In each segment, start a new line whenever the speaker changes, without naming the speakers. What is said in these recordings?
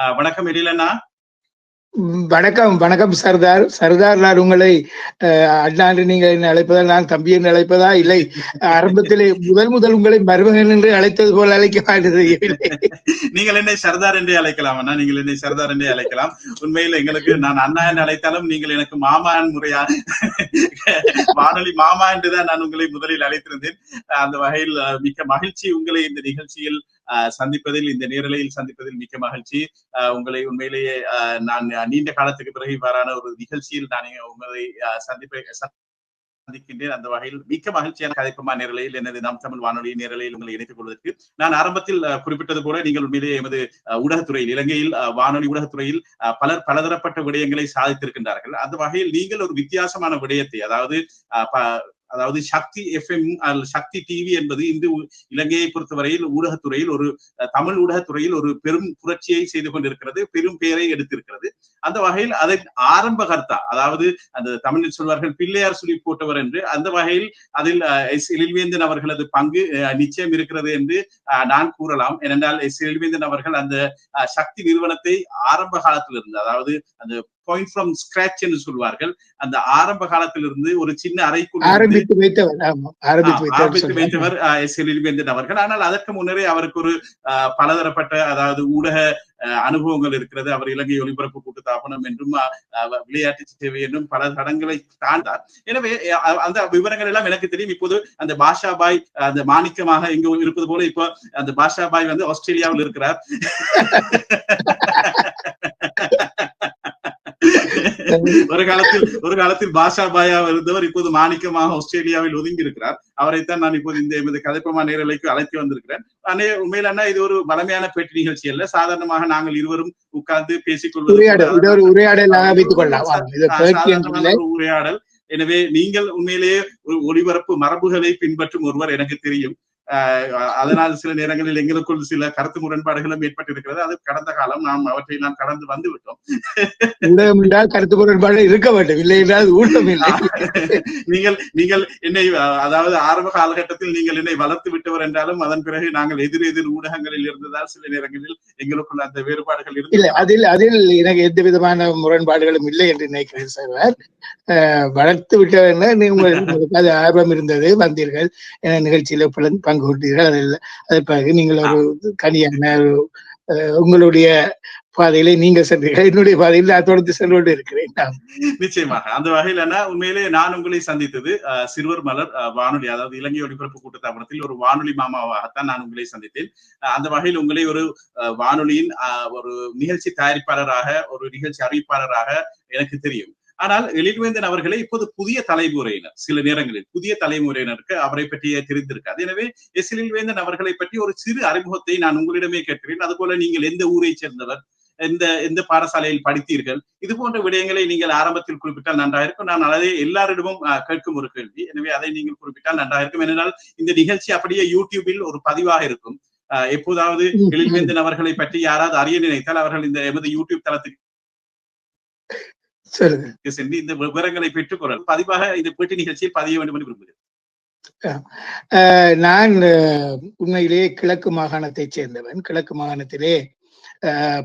வணக்கம் எழிலண்ணா.
வணக்கம் வணக்கம் சர்தார். சர்தார் நான் உங்களை அஹ், அண்ணா என்று நீங்கள் என்னை அழைப்பதா நான் தம்பி என்று அழைப்பதா? இல்லை. ஆரம்பத்திலே முதல் முதல் உங்களை மருமகன் என்று அழைத்தது போல அழைக்க
நீங்கள் என்னை சர்தார் என்றே அழைக்கலாம் அண்ணா. நீங்கள் என்னை சர்தார் என்றே அழைக்கலாம். உண்மையில் எங்களுக்கு நான் அண்ணா என்று அழைத்தாலும் நீங்கள் எனக்கு மாமா முறையா வானொலி மாமா என்றுதான் நான் உங்களை முதலில் அழைத்திருந்தேன். அந்த வகையில் அஹ், மிக்க மகிழ்ச்சி உங்களை இந்த நிகழ்ச்சியில் அஹ், சந்திப்பதில் இந்த நேரலையில் சந்திப்பதில் மிக்க மகிழ்ச்சி. அஹ், உங்களை உண்மையிலேயே நான் நீண்ட காலத்துக்கு பிறகு இவ்வாறான ஒரு நிகழ்ச்சியில் நான் உங்களை அஹ், சந்திக்கின்றேன். அந்த வகையில் மிக்க மகிழ்ச்சியான கதைப்பமா நேரலையில் எனது நாம் தமிழ் வானொலி நேரலையில் உங்களை இணைத்துக் கொள்வதற்கு நான் ஆரம்பத்தில் குறிப்பிட்டது போல நீங்கள் உண்மையிலேயே எமது ஊடகத்துறையில் இலங்கையில் வானொலி ஊடகத்துறையில் பலர் பலதரப்பட்ட விடயங்களை சாதித்திருக்கின்றார்கள். அந்த வகையில் நீங்கள் ஒரு வித்தியாசமான விடயத்தை அதாவது அஹ், அதாவது சக்தி எஃப்எம் சக்தி டிவி என்பது இந்து இலங்கையை பொறுத்தவரையில் ஊடகத்துறையில் ஒரு தமிழ் ஊடகத்துறையில் ஒரு பெரும் புரட்சியை செய்து கொண்டிருக்கிறது பெரும் பெயரை எடுத்திருக்கிறது. அந்த வகையில் அதன் ஆரம்ப கர்த்தா அதாவது அந்த தமிழில் சொல்வார்கள் பிள்ளையார் சொல்லி போட்டவர் என்று அந்த வகையில் அதில் அஹ், எஸ் எழில்வேந்தன் அவர்களது பங்கு அஹ், நிச்சயம் இருக்கிறது என்று அஹ், நான் கூறலாம். ஏனென்றால் எஸ் எழில்வேந்தன் அவர்கள் அந்த அஹ், சக்தி நிறுவனத்தை ஆரம்ப காலத்திலிருந்து அதாவது அந்த பாயிண்ட் ஃப்ரம் ஸ்கிராச் என்று சொல்வார்கள் அந்த ஆரம்ப காலத்திலிருந்து ஒரு சின்ன அறைக்குள்
ஆரம்பித்து வைத்தவர்
எஸ். எழில்வேந்தன் அவர்கள். ஆனால் அதற்கு முன்னரே அவருக்கு ஒரு பலதரப்பட்ட அதாவது ஊடக அனுபவங்கள் இருக்கிறது. அவர் இலங்கை ஒலிபரப்பு கூட்டு தாபனம் என்றும் விளையாட்டு சேவை என்றும் பல தடங்களை தாண்டார். எனவே அந்த விவரங்கள் எல்லாம் எனக்கு தெரியும். இப்போது அந்த பாஷா பாய் அந்த மாணிக்கமாக இங்கு இருப்பது போல இப்போ அந்த பாஷா பாய் வந்து ஆஸ்திரேலியாவில் இருக்கிறார். ஒரு காலத்தில் ஒரு காலத்தில் பாஷா பாயா இருந்தவர் இப்போது மாணிக்கமாக ஆஸ்திரேலியாவில் ஒதுங்கி இருக்கிறார் அவரைத்தான் நான் இப்போது இந்த எமது கதைப்பமா நேரலைக்கு அழைத்து வந்திருக்கிறேன். அண்ணே உண்மையில் அண்ணா இது ஒரு வளமையான பேட்டி நிகழ்ச்சி அல்ல. சாதாரணமாக நாங்கள் இருவரும் உட்கார்ந்து பேசிக்
உரையாடல் இது ஒரு உரையாடலாக வைத்துக் கொள்ளலாம்
உரையாடல். எனவே நீங்கள் உண்மையிலேயே ஒரு ஒளிபரப்பு மரபுகளை பின்பற்றும் ஒருவர் எனக்கு தெரியும். அதனால் சில நேரங்களில் எங்களுக்குள் சில கருத்து முரண்பாடுகளும் ஏற்பட்டிருக்கிறது. அது கடந்த காலம் நாம் அவற்றை நாம் கடந்து வந்து விட்டோம்
என்றால் கருத்து முரண்பாடு இருக்க வேண்டும். இல்லை என்றால் ஊட்டம் இல்லை.
நீங்கள் நீங்கள் என்னை அதாவது ஆரம்ப காலகட்டத்தில் நீங்கள் என்னை வளர்த்து விட்டவர் என்றாலும் அதன் பிறகு நாங்கள் எதிர் எதிர் ஊடகங்களில் இருந்ததால் சில நேரங்களில் எங்களுக்குள்ள அந்த வேறுபாடுகள்
இல்ல
இருந்து
அதில் அதில் எனக்கு எந்த விதமான முரண்பாடுகளும் இல்லை என்று நினைக்கிறேன் சார் வளர்த்து உங்களுக்கு அது ஆர்வம் இருந்தது வந்தீர்கள். நிகழ்ச்சியில பலன் பங்கு கொண்டீர்கள் அதில் அதன் பிறகு நீங்கள் ஒரு கனியான உங்களுடைய பாதையிலே நீங்கள் சென்றீர்கள். என்னுடைய பாதையில் நான் தொடர்ந்து கொண்டு இருக்கிறேன்.
நிச்சயமாக. அந்த வகையில் உண்மையிலே நான் உங்களை சந்தித்தது சிறுவர் மலர் வானொலி அதாவது இலங்கை ஒலிபரப்பு கூட்டத்தாபனத்தில் ஒரு வானொலி மாமாவாகத்தான் நான் உங்களை சந்தித்தேன். அந்த வகையில் உங்களை ஒரு வானொலியின் ஒரு நிகழ்ச்சி தயாரிப்பாளராக ஒரு நிகழ்ச்சி அறிவிப்பாளராக எனக்கு தெரியும். ஆனால் எழில்வேந்தன் அவர்களை இப்போது புதிய தலைமுறையினர் சில நேரங்களில் புதிய தலைமுறையினருக்கு அவரை பற்றிய தெரிந்திருக்காது எனவே எஸ் எழில்வேந்தன் அவர்களை பற்றி ஒரு சிறு அறிமுகத்தை நான் உங்களிடமே கேட்கிறேன். அதுபோல நீங்கள் எந்த ஊரை சேர்ந்தவர் எந்த எந்த பாடசாலையில் படித்தீர்கள் இது போன்ற விடயங்களை நீங்கள் ஆரம்பத்தில் குறிப்பிட்டால் நன்றாக இருக்கும். நான் அதை எல்லாரிடமும் கேட்கும் ஒரு கேள்வி. எனவே அதை நீங்கள் குறிப்பிட்டால் நன்றாக இருக்கும். ஏனென்றால் இந்த நிகழ்ச்சி அப்படியே யூடியூபில் ஒரு பதிவாக இருக்கும். எப்போதாவது. எழில்வேந்தன் அவர்களை பற்றி யாராவது அறிய நினைத்தால் அவர்கள் இந்த எமது யூடியூப் தளத்துக்கு சென்று இந்த விவரங்களை பெற்றுக் கொள்ள பதிவாக இந்த பேட்டி நிகழ்ச்சியில் பதிய வேண்டும் என்று விரும்புகிறேன்.
நான் உண்மையிலேயே கிழக்கு மாகாணத்தைச் சேர்ந்தவன். கிழக்கு மாகாணத்திலே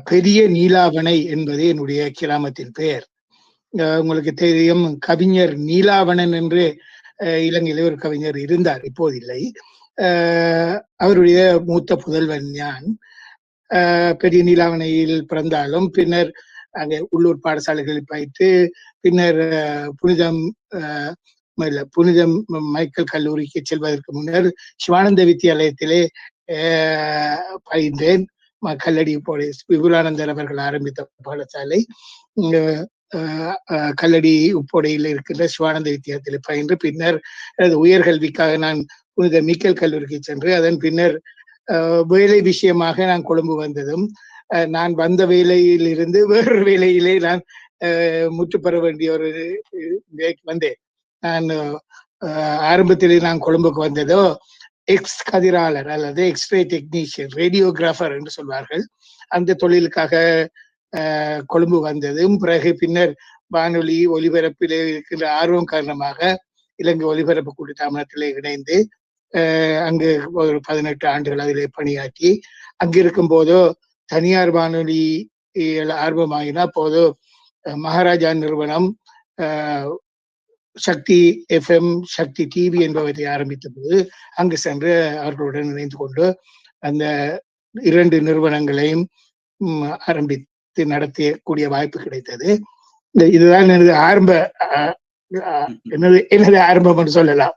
பெரிய நீலாவணை என்பது என்னுடைய கிராமத்தின் பெயர். உங்களுக்கு தெரியும் கவிஞர் நீலாவணன் என்று இலங்கையிலே ஒரு கவிஞர் இருந்தார் இப்போதில்லை. அஹ், அவருடைய மூத்த புதல்வன் அஹ், பெரிய நீலாவணையில் பிறந்தாலும் பின்னர் அங்கே உள்ளூர் பாடசாலைகளில் பயிற்று பின்னர் புனிதம் அஹ், இல்ல புனிதம் மைக்கேல் கல்லூரிக்கு செல்வதற்கு முன்னர் சிவானந்த வித்தியாலயத்திலே அஹ், பயின்றேன். கல்லடி போலே விபுலானந்தர் அவர்கள் ஆரம்பித்த பாடசாலை. அஹ், கல்லடி உப்போடையில் இருக்கின்ற சிவானந்த வித்தியாலயத்தில் பயின்று. பின்னர் எனது உயர்கல்விக்காக நான் புனித மீக்கேல் கல்லூரிக்கு சென்று அதன் பின்னர் வேலை விஷயமாக நான் கொழும்பு வந்ததும் நான் வந்த வேலையில் இருந்து வேறு வேலையிலே நான் முற்று பெற வேண்டிய ஒரு வந்தேன். நான் ஆரம்பத்திலே நான் கொழும்புக்கு வந்ததோ எக்ஸ் கதிராளர் அல்லது எக்ஸ்ரே டெக்னீஷியன் ரேடியோகிராஃபர் என்று சொல்வார்கள். அந்த தொழிலுக்காக கொழும்பு வந்ததும் பிறகு பின்னர் வானொலி ஒலிபரப்பிலே இருக்கின்ற ஆர்வம் காரணமாக இலங்கை ஒலிபரப்பு கூட்டத்தாமனத்திலே இணைந்து அங்கு ஒரு பதினெட்டு ஆண்டுகள் அதிலே பணியாற்றி அங்கிருக்கும் போதோ தனியார் வானொலி ஆர்வமாகினா அஹ், மகாராஜா நிறுவனம் சக்தி எஃப்எம் சக்தி டிவி என்பவற்றை ஆரம்பித்த போது அங்கு சென்று அவர்களுடன் இணைந்து கொண்டு அந்த இரண்டு நிறுவனங்களையும் ஆரம்பித்து நடத்தக்கூடிய வாய்ப்பு கிடைத்தது. இந்த இதுதான் எனது ஆரம்ப எனது எனது ஆரம்பம் என்று சொல்லலாம்.